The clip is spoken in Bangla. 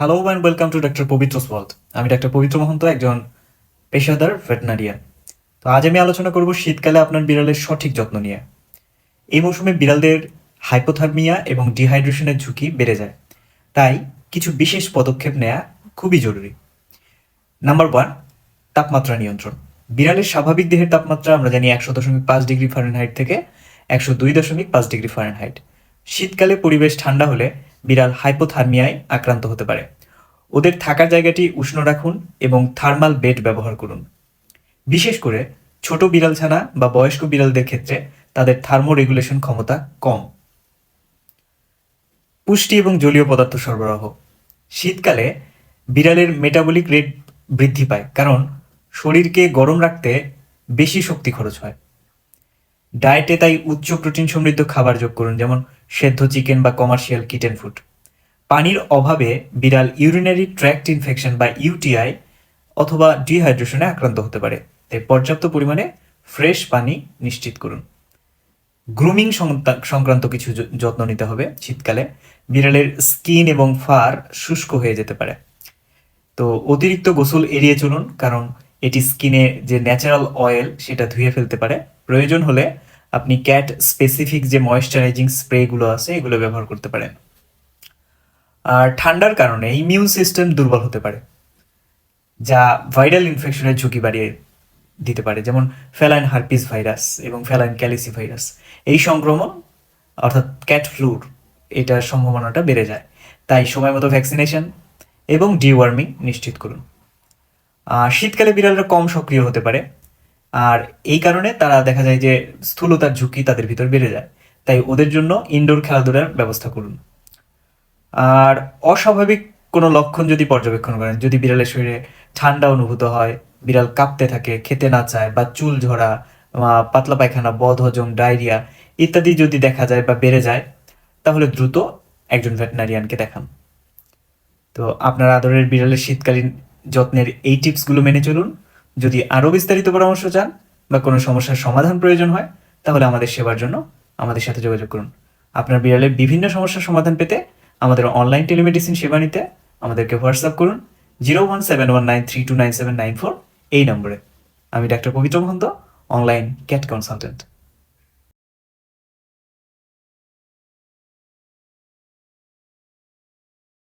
Hello and welcome to doctor Pabitra world আমি ডাক্তার পবিত্র মহন্ত একজন পেশাদার ভেটেনারিয়ান। তো আজ আমি আলোচনা করব শীতকালে আপনার বিড়ালের সঠিক যত্ন নিয়ে। এই মৌসুমে বিড়ালদের হাইপোথার্মিয়া এবং ডিহাইড্রেশনের ঝুঁকি বেড়ে যায়। তাই কিছু বিশেষ পদক্ষেপ নেওয়া খুবই জরুরি। নাম্বার ওয়ান তাপমাত্রা নিয়ন্ত্রণ। বিড়ালের স্বাভাবিক দেহের তাপমাত্রা আমরা জানি একশো দশমিক পাঁচ ডিগ্রি ফারেনহাইট থেকে একশো দুই দশমিক পাঁচ ডিগ্রি ফারেনহাইট শীতকালে পরিবেশ ঠান্ডা হলে বিড়াল হাইপোথার্মিয়ায় আক্রান্ত হতে পারে। ওদের থাকার জায়গাটি উষ্ণ রাখুন এবং থার্মাল বেড ব্যবহার করুন। বিশেষ করে ছোট বিড়াল ছানা বা বয়স্ক বিড়ালদের ক্ষেত্রে তাদের থার্মো রেগুলেশন ক্ষমতা কম। পুষ্টি এবং জলীয় পদার্থ সরবরাহ। শীতকালে বিড়ালের মেটাবলিক রেট বৃদ্ধি পায়, কারণ শরীরকে গরম রাখতে বেশি শক্তি খরচ হয়। ডায়েটে তাই উচ্চ প্রোটিন সমৃদ্ধ খাবার যোগ করুন, যেমন সেদ্ধ চিকেন বা কমার্শিয়াল কিটেন ফুড পানির অভাবে বিড়াল ইউরিনারি ট্র্যাক্ট ইনফেকশন বা ইউটিআই অথবা ডিহাইড্রেশনে আক্রান্ত হতে পারে। তাই পর্যাপ্ত পরিমাণে ফ্রেশ পানি নিশ্চিত করুন। গ্রুমিং সংক্রান্ত কিছু যত্ন নিতে হবে। শীতকালে বিড়ালের স্কিন এবং ফার শুষ্ক হয়ে যেতে পারে। তো অতিরিক্ত গোসল এড়িয়ে চলুন, কারণ এটি স্কিনে যে ন্যাচারাল অয়েল সেটা ধুয়ে ফেলতে পারে। প্রয়োজন হলে আপনি ক্যাট স্পেসিফিক যে ময়েশ্চারাইজিং স্প্রেগুলো আছে, এগুলো ব্যবহার করতে পারেন। আর ঠান্ডার কারণে ইমিউন সিস্টেম দুর্বল হতে পারে, যা ভাইরাল ইনফেকশনের ঝুঁকি বাড়িয়ে দিতে পারে, যেমন ফেলাইন হার্পিস ভাইরাস এবং ফেলাইন ক্যালিসি ভাইরাস এই সংক্রমণ, অর্থাৎ ক্যাট ফ্লুর এটার সম্ভাবনাটা বেড়ে যায়। তাই সময় মতো ভ্যাকসিনেশন এবং ডিওয়ার্মিং নিশ্চিত করুন। শীতকালে বিড়ালরা কম সক্রিয় হতে পারে আর এই কারণে তারা দেখা যায় যে স্থূলতার ঝুঁকি তাদের ভিতর বেড়ে যায়। তাই ওদের জন্য ইনডোর খেলাধুলার ব্যবস্থা করুন। আর অস্বাভাবিক কোনো লক্ষণ যদি পর্যবেক্ষণ করেন, যদি বিড়ালের শরীরে ঠান্ডা অনুভূত হয়, বিড়াল কাঁপতে থাকে, খেতে না চায় বা চুল ঝরা পাতলা পায়খানা, বদহজম, ডায়রিয়া ইত্যাদি যদি দেখা যায় বা বেড়ে যায়, তাহলে দ্রুত একজন ভেটেনারিয়ানকে দেখান। তো আপনার আদরের বিড়ালের শীতকালীন যত্নের এই টিপসগুলো মেনে চলুন। যদি আরও বিস্তারিত পরামর্শ চান বা কোনো সমস্যার সমাধান প্রয়োজন হয়, তাহলে আমাদের সেবার জন্য আমাদের সাথে যোগাযোগ করুন। আপনার বিড়ালের বিভিন্ন সমস্যার সমাধান পেতে আমাদের অনলাইন টেলিমেডিসিন সেবা নিতে আমাদেরকে হোয়াটসঅ্যাপ করুন zero one seven one nine three two nine seven nine four এই নম্বরে। আমি doctor Pabitra Mahanta online cat consultant